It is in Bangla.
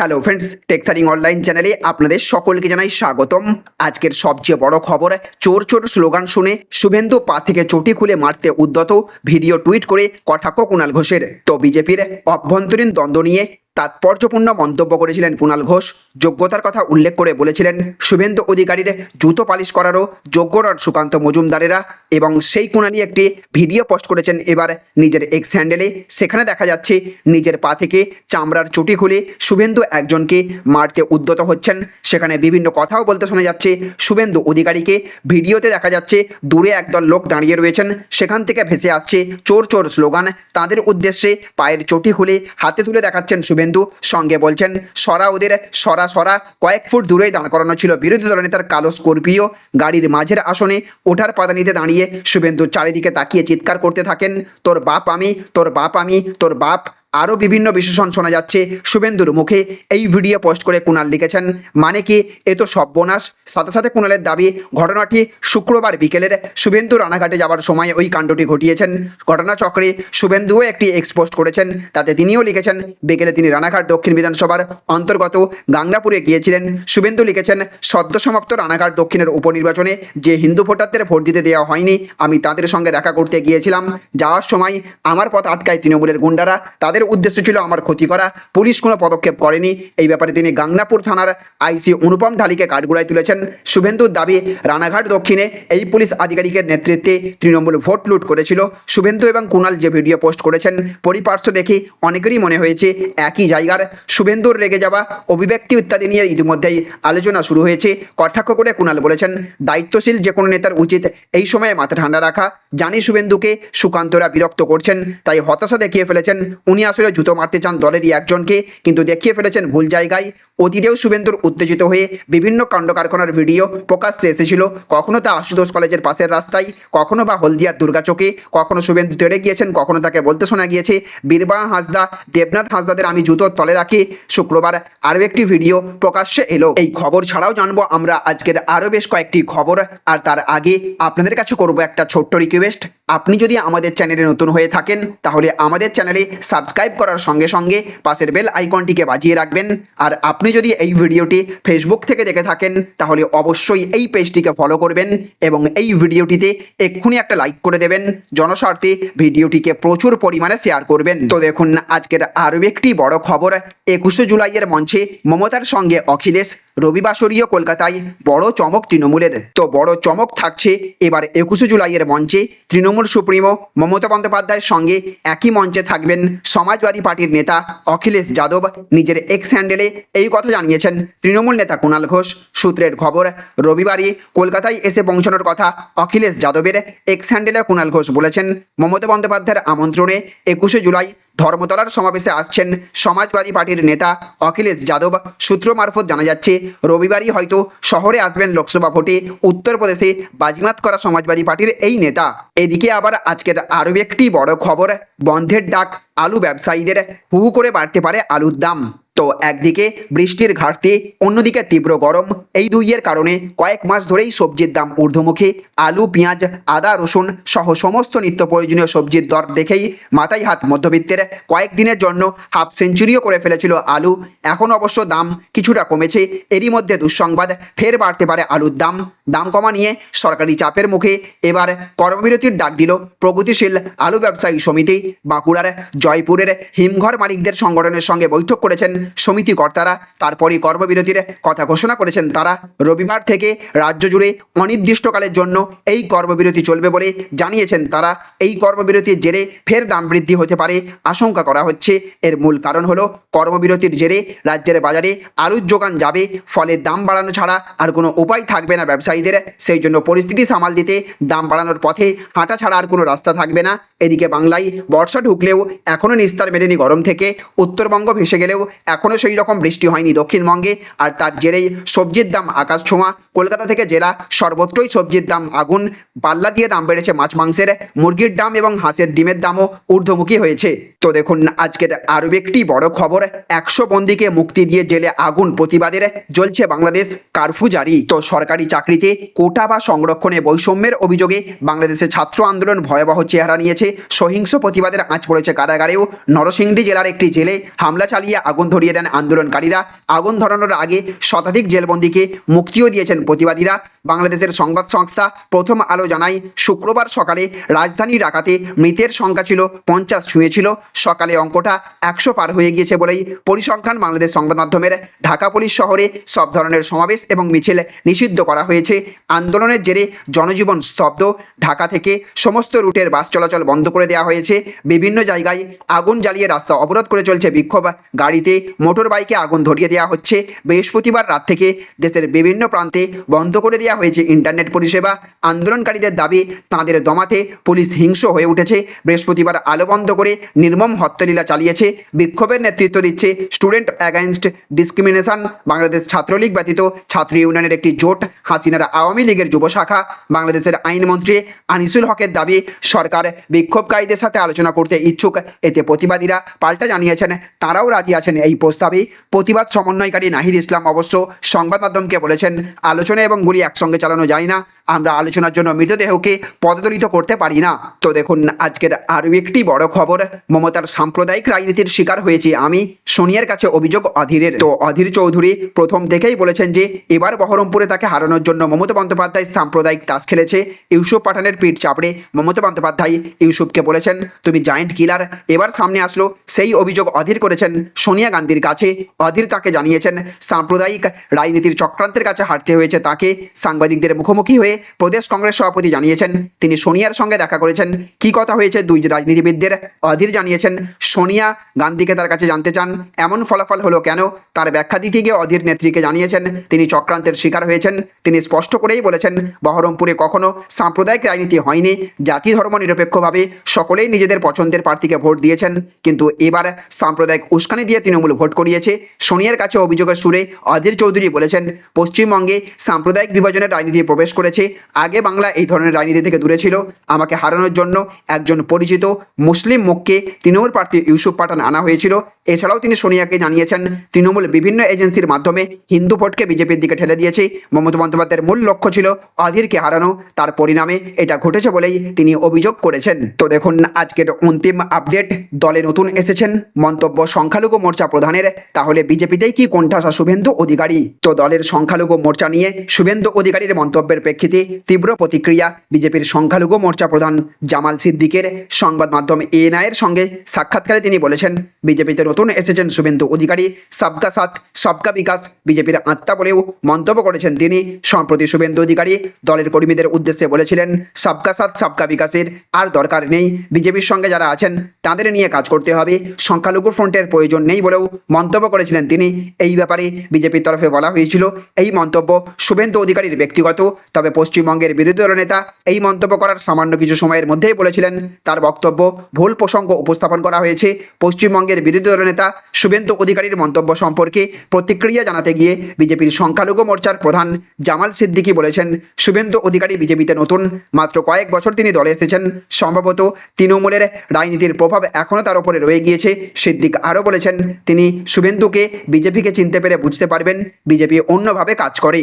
হ্যালো ফ্রেন্ডস টেক্সারিং অনলাইন চ্যানেলে আপনাদের সকলকে জানাই স্বাগতম। আজকের সবচেয়ে বড় খবর, চোর চোর স্লোগান শুনে শুভেন্দু পা থেকে চটি খুলে মারতে উদ্যত, ভিডিও টুইট করে কটাক্ষ কুণাল ঘোষের। তো বিজেপির অভ্যন্তরীণ দ্বন্দ্ব নিয়ে তাৎপর্যপূর্ণ মন্তব্য করেছিলেন কুণাল ঘোষ। যোগ্যতার কথা উল্লেখ করে বলেছিলেন শুভেন্দু অধিকারীর জুতো পালিশ করারও যোগ্য নন সুকান্ত মজুমদারেরা এবং সেই কুণালি একটি ভিডিও পোস্ট করেছেন এবার নিজের এক্স হ্যান্ডেলে। সেখানে দেখা যাচ্ছে নিজের পা থেকে চামড়ার চুটি খুলে শুভেন্দু একজনকে মারতে উদ্যত হচ্ছেন। সেখানে বিভিন্ন কথাও বলতে শোনা যাচ্ছে। শুভেন্দু অধিকারীকে ভিডিওতে দেখা যাচ্ছে দূরে একদল লোক দাঁড়িয়ে রয়েছেন। সেখান থেকে ভেসে আসছে চোর চোর স্লোগান। তাদের উদ্দেশ্যে পায়ের চটি খুলে হাতে তুলে দেখাচ্ছেন শুভেন্দু সঙ্গে বলছেন, সরা ওদের, সরা সরা। কয়েক ফুট দূরেই দাঁড় করানো ছিল। বিরোধী দলনেতার কালো স্করপিও গাড়ির মাঝের আসনে ওঠার পাদানিতে দাঁড়িয়ে শুভেন্দু চারিদিকে তাকিয়ে চিৎকার করতে থাকেন, তোর বাপ আমি, তোর বাপ আমি, তোর বাপ আরও বিভিন্ন বিশেষণ শোনা যাচ্ছে। শুভেন্দুর মুখে এই ভিডিও পোস্ট করে কুণাল লিখেছেন মানে কি? এ তো সর্বনাশ। সাথে সাথে কুণালের দাবি, ঘটনাটি শুক্রবার বিকেলের শুভেন্দু রানাঘাটে যাওয়ার সময় ওই কাণ্ডটি ঘটিয়েছেন। ঘটনাচক্রে শুভেন্দুও একটি এক্স পোস্ট করেছেন। তাতে তিনিও লিখেছেন, বিকেলে তিনি রানাঘাট দক্ষিণ বিধানসভার অন্তর্গত গাংনাপুরে গিয়েছিলেন। শুভেন্দু লিখেছেন, সদ্য সমাপ্ত রানাঘাট দক্ষিণের উপনির্বাচনে যে হিন্দু ভোটারদের ভোট দিতে দেওয়া হয়নি, আমি তাদের সঙ্গে দেখা করতে গিয়েছিলাম। যাওয়ার সময় আমার পথ আটকায় তৃণমূলের গুন্ডারা। তাদের উদ্দেশ্য ছিল আমার ক্ষতি করা। পুলিশ কোনো পদক্ষেপ করেনি। এই ব্যাপারে তিনি গাংনাপুর থানার আইসি অনুপম ঢালিকে কাঠগড়ায় তুলেছেন। শুভেন্দুর দাবি, রানাঘাট দক্ষিণে এই পুলিশ আধিকারিকের নেতৃত্বে তৃণমূল ভোট লুট করেছিল। শুভেন্দু এবং কুণাল যে ভিডিও পোস্ট করেছেন, পরিপার্শ্ব দেখে অনেকেরই মনে হয়েছে একই জায়গার। শুভেন্দুর রেগে যাওয়া, অভিব্যক্তি ইত্যাদি নিয়ে ইতিমধ্যেই আলোচনা শুরু হয়েছে। কটাক্ষ করে কুণাল বলেছেন, দায়িত্বশীল যে কোনো নেতার উচিত এই সময়ে মাথা ঠান্ডা রাখা। জানি শুভেন্দুকে সুকান্তরা বিরক্ত করছেন, তাই হতাশা দেখিয়ে ফেলেছেন। উনি আসলে জুতো মারতে চান দলেরই একজনকে, কিন্তু দেখিয়ে ফেলেছেন ভুল জায়গায়। অতীতেও শুভেন্দুর উত্তেজিত হয়ে বিভিন্ন কাণ্ড কারখানার ভিডিও প্রকাশ্যে এসেছিল। কখনো তা আশুতোষ কলেজের পাশের রাস্তায়, কখনো বা হলদিয়ার দুর্গাচকে কখনো শুভেন্দু তেড়ে গিয়েছেন, কখনো তাকে বলতে শোনা গিয়েছে, বীরবা হাঁসদা, দেবনাথ হাঁসদাদের আমি জুতোর তলে রাখি। শুক্রবার আরও একটি ভিডিও প্রকাশ্যে এলো। এই খবর ছাড়াও জানব আমরা আজকের আরও বেশ কয়েকটি খবর, আর তার আগে আপনাদের কাছে করব একটা ছোট্ট রিকোয়েস্ট আপনি যদি আমাদের চ্যানেলে নতুন হয়ে থাকেন, তাহলে আমাদের চ্যানেলে সাবস্ক্রাইব করার সঙ্গে সঙ্গে পাশের বেল আইকনটিকে বাজিয়ে রাখবেন। আর আপনি যদি এই ভিডিওটি ফেসবুক থেকে দেখে থাকেন, তাহলে অবশ্যই এই পেজটিকে ফলো করবেন এবং এই ভিডিওটিতে এক্ষুনি একটা লাইক করে দেবেন। জনস্বার্থে ভিডিওটিকে প্রচুর পরিমাণে শেয়ার করবেন। তো দেখুন, আজকের আরও একটি বড় খবর। একুশে জুলাইয়ের মঞ্চে মমতার সঙ্গে অখিলেশ রবিবাসরীয় কলকাতায় বড় চমক তৃণমূলের। তো বড় চমক থাকছে এবার একুশে জুলাইয়ের মঞ্চে। তৃণমূল সুপ্রিমো মমতা বন্দ্যোপাধ্যায়ের সঙ্গে একই মঞ্চে থাকবেন সমাজবাদী পার্টির নেতা অখিলেশ যাদব। নিজের এক্স হ্যান্ডেলে এই কথা জানিয়েছেন তৃণমূল নেতা কুণাল ঘোষ। সূত্রের খবর, রবিবারই কলকাতায় এসে পৌঁছানোর কথা অখিলেশ যাদবের এক্স হ্যান্ডেলে কুণাল ঘোষ বলেছেন। মমতা বন্দ্যোপাধ্যায়ের আমন্ত্রণে একুশে জুলাই ধর্মতলার সমাবেশে আসছেন সমাজবাদী পার্টির নেতা অখিলেশ যাদব। সূত্র মারফত জানা যাচ্ছে, রবিবারই হয়তো শহরে আসবেন লোকসভা ভোটে উত্তরপ্রদেশে বাজিমাত করা সমাজবাদী পার্টির এই নেতা। এদিকে আবার আজকের আরও একটি বড় খবর, বন্ধের ডাক আলু ব্যবসায়ীদের হু করে বাড়তে পারে আলুর দাম। তো একদিকে বৃষ্টির ঘাটতি, অন্যদিকে তীব্র গরম। এই দুইয়ের কারণে কয়েক মাস ধরেই সবজির দাম ঊর্ধ্বমুখী। আলু, পেঁয়াজ, আদা, রসুন সহ সমস্ত নিত্য প্রয়োজনীয় সবজির দর দেখেই মাথায় হাত মধ্যবিত্তের কয়েকদিনের জন্য হাফ সেঞ্চুরিও করে ফেলেছিল আলু। এখন অবশ্য দাম কিছুটা কমেছে। এরই মধ্যে দুঃসংবাদ ফের বাড়তে পারে আলুর দাম। দাম কমা নিয়ে সরকারি চাপের মুখে এবার কর্মবিরতির ডাক দিল প্রগতিশীল আলু ব্যবসায়ী সমিতি। বাঁকুড়ার জয়পুরের হিমঘর মালিকদের সংগঠনের সঙ্গে বৈঠক করেছেন সমিতি কর্তারা, তারপরই কর্মবিরতির কথা ঘোষণা করেছেন তারা। রবিবার থেকে রাজ্য জুড়ে অনির্দিষ্টকালের জন্য এই কর্মবিরতি চলবে বলে জানিয়েছেন তারা। এই কর্মবিরতির জেরে ফের দাম বৃদ্ধি হতে পারে আশঙ্কা করা হচ্ছে। এর মূল কারণ হলো কর্মবিরতির জেরে রাজ্যের বাজারে আলুর যোগান যাবে, ফলে দাম বাড়ানো ছাড়া আর কোনো উপায় থাকবে না ব্যবসায়ীদের। সেই জন্য পরিস্থিতি সামাল দিতে দাম বাড়ানোর পথে হাঁটা ছাড়া আর কোনো রাস্তা থাকবে না। এদিকে বাংলায় বর্ষা ঢুকলেও এখনও নিস্তার মেলেনি গরম থেকে। উত্তরবঙ্গ ভেসে গেলেও এখনও সেই রকম বৃষ্টি হয়নি দক্ষিণবঙ্গে। আর তার জেরেই সবজির দাম আকাশ ছোঁয়া। কলকাতা থেকে জেলা সর্বত্রই সবজির দাম আগুন। পাল্লা দিয়ে দাম বেড়েছে মাছ, মাংসের। মুরগির দাম এবং হাঁসের ডিমের দামও ঊর্ধ্বমুখী হয়েছে। তো দেখুন, আজকের আরও একটি বড় খবর, একশো বন্দিকে মুক্তি দিয়ে জেলে আগুন প্রতিবাদের জ্বলছে বাংলাদেশ কারফু জারি। তো সরকারি চাকরিতে কোটা বা সংরক্ষণে বৈষম্যের অভিযোগে বাংলাদেশে ছাত্র আন্দোলন ভয়াবহ চেহারা নিয়েছে। সহিংস প্রতিবাদের আঁচ পড়েছে কারাগারেও। নরসিংদী জেলার একটি জেলে হামলা চালিয়ে আগুন ধরিয়ে ধরিয়ে দেন আন্দোলনকারীরা। আগুন ধরানোর আগে শতাধিক জেলবন্দিকে মুক্তিও দিয়েছেন প্রতিবাদীরা। বাংলাদেশের সংবাদ সংস্থা প্রথম আলো জানায়, শুক্রবার সকালে রাজধানী ঢাকাতে মৃতের সংখ্যা ছিল পঞ্চাশ, ছুঁয়েছিল। সকালে অঙ্কটা একশো পার হয়ে গিয়েছে বলেই পরিসংখ্যান বাংলাদেশ সংবাদ মাধ্যমের ঢাকা পুলিশ শহরে সব ধরনের সমাবেশ এবং মিছিল নিষিদ্ধ করা হয়েছে। আন্দোলনের জেরে জনজীবন স্তব্ধ। ঢাকা থেকে সমস্ত রুটের বাস চলাচল বন্ধ করে দেওয়া হয়েছে। বিভিন্ন জায়গায় আগুন জ্বালিয়ে রাস্তা অবরোধ করে চলছে বিক্ষোভ গাড়িতে। মোটর বাইকে আগুন ধরিয়ে দেওয়া হচ্ছে। বৃহস্পতিবার রাত থেকে দেশের বিভিন্ন প্রান্তে বন্ধ করে দেওয়া হয়েছে ইন্টারনেট পরিষেবা। আন্দোলনকারীদের দাবি, তাঁদের দমাতে পুলিশ হিংস্র হয়ে উঠেছে। বৃহস্পতিবার আলো বন্ধ করে নির্মম হত্যলীলা চালিয়েছে। বিক্ষোভের নেতৃত্ব দিচ্ছে student against discrimination. Bangladesh Chhatra League ব্যতীত ছাত্র ইউনিয়নের একটি জোট, হাসিনার আওয়ামী লীগের যুব শাখা। বাংলাদেশের আইনমন্ত্রী আনিসুল হকের দাবি, সরকার বিক্ষোভকারীদের সাথে আলোচনা করতে ইচ্ছুক। এতে প্রতিবাদীরা পাল্টা জানিয়েছেন, তারাও রাজি আছেন এই প্রস্তাবে প্রতিবাদ সমন্বয়কারী নাহিদ ইসলাম অবশ্য সংবাদ মাধ্যমকে বলেছেন, আলোচনা এবং গুলি একসঙ্গে চালানো যায় না। আমরা আলোচনার জন্য মৃতদেহকে পদদলিত করতে পারি না। তো দেখুন, আজকের আরও একটি বড় খবর, মমতার সাম্প্রদায়িক রাজনীতির শিকার হয়েছে আমি, সোনিয়ার কাছে অভিযোগ অধীরের। তো অধীর চৌধুরী প্রথম থেকেই বলেছেন যে, এবার বহরমপুরে তাকে হারানোর জন্য মমতা বন্দ্যোপাধ্যায় সাম্প্রদায়িক তাস খেলেছে, ইউসুফ পাঠানের পিঠ চাপড়ে মমতা বন্দ্যোপাধ্যায় ইউসুফকে বলেছেন, তুমি জায়েন্ট কিলার। এবার সামনে আসলো সেই অভিযোগ অধীর করেছেন সোনিয়া গান্ধীর কাছে। অধীর তাকে জানিয়েছেন, সাম্প্রদায়িক রাজনীতির চক্রান্তের কাছে হারতে হয়েছে তাকে। সাংবাদিকদের মুখোমুখি হয়ে প্রদেশ কংগ্রেস সভাপতি জানিয়েছেন, তিনি সোনিয়ার সঙ্গে দেখা করেছেন। কি কথা হয়েছে দুই রাজনীতিবিদদের? অধীর জানিয়েছেন, সোনিয়া গান্ধীকে তার কাছে জানতে চান। এমন ফলাফল হলো কেন? তার ব্যাখ্যা দিতে গিয়ে অধীর নেত্রীকে জানিয়েছেন, তিনি চক্রান্তের শিকার হয়েছেন। তিনি স্পষ্ট করেই বলেছেন, বহরমপুরে কখনো সাম্প্রদায়িক রাজনীতি হয়নি। জাতি ধর্ম নিরপেক্ষভাবে সকলেই নিজেদের পছন্দের প্রার্থীকে ভোট দিয়েছেন। কিন্তু এবার সাম্প্রদায়িক উস্কানি দিয়ে তৃণমূল ভোট করিয়েছে। সোনিয়ার কাছে অভিযোগের সুরে অধীর চৌধুরী বলেছেন, পশ্চিমবঙ্গে সাম্প্রদায়িক বিভাজনের রাজনীতি প্রবেশ করেছে। আগে বাংলা এই ধরনের রাজনীতি থেকে দূরে ছিল। আমাকে হারানোর জন্য একজন পরিচিত মুসলিম মুখকে তৃণমূল প্রার্থী ইউসুফ পাঠান আনা হয়েছিল। এছাড়াও তিনি সোনিয়াকে জানিয়েছেন, তৃণমূল বিভিন্ন এজেন্সির মাধ্যমে হিন্দু ভোটকে বিজেপির দিকে ঠেলে দিয়েছে। মমতা বন্দ্যোপাধ্যায়ের মূল লক্ষ্য ছিল অধীরকে হারানো। তার পরিণামে এটা ঘটেছে বলেই তিনি অভিযোগ করেছেন। তো দেখুন, আজকের অন্তিম আপডেট। দলে নতুন এসেছেন মন্তব্য সংখ্যালঘু মোর্চা প্রধানের। তাহলে বিজেপিতেই কি কোণঠাসা শুভেন্দু অধিকারী? তো দলের সংখ্যালঘু মোর্চা নিয়ে শুভেন্দু অধিকারীর মন্তব্যের প্রেক্ষিতে তীব্র প্রতিক্রিয়া, বিজেপির সংখ্যালঘু মোর্চা প্রধান জামাল সিদ্দিকের সংবাদ মাধ্যম এএনআইয়ের সঙ্গে সাক্ষাৎকারে তিনি বলেছেন, বিজেপিতে নতুন এসেছেন শুভেন্দু অধিকারী, সবকা সাথ, সবকা বিকাশ, বিজেপির আত্মা বলেও মন্তব্য করেছেন তিনি। সম্প্রতি শুভেন্দু অধিকারী দলের কর্মীদের উদ্দেশ্যে বলেছিলেন, সবকা সাথ, সবকা বিকাশের আর দরকার নেই। বিজেপির সঙ্গে যারা আছেন, তাদের নিয়ে কাজ করতে হবে। সংখ্যালঘু ফ্রন্টের প্রয়োজন নেই বলেও মন্তব্য করেছিলেন তিনি। এই ব্যাপারে বিজেপির তরফে বলা হয়েছিল, এই মন্তব্য শুভেন্দু অধিকারীর ব্যক্তিগত, তবে পশ্চিমবঙ্গের বিরোধী দলনেতা এই মন্তব্য করার সামান্য কিছু সময়ের মধ্যেই বলেছিলেন। তার বক্তব্য ভুল প্রসঙ্গ উপস্থাপন করা হয়েছে। পশ্চিমবঙ্গের বিরোধী দলনেতা শুভেন্দু অধিকারীর মন্তব্য সম্পর্কে প্রতিক্রিয়া জানাতে গিয়ে বিজেপির সংখ্যালঘু মোর্চার প্রধান জামাল সিদ্দিকী বলেছেন, শুভেন্দু অধিকারী বিজেপিতে নতুন। মাত্র কয়েক বছর তিনি দলে এসেছেন। সম্ভবত তৃণমূলের রাজনীতির প্রভাব এখনও তার উপরে রয়ে গিয়েছে, সিদ্দিক আরও বলেছেন, তিনি শুভেন্দুকে বিজেপিকে চিনতে পেরে বুঝতে পারবেন, বিজেপি অন্যভাবে কাজ করে।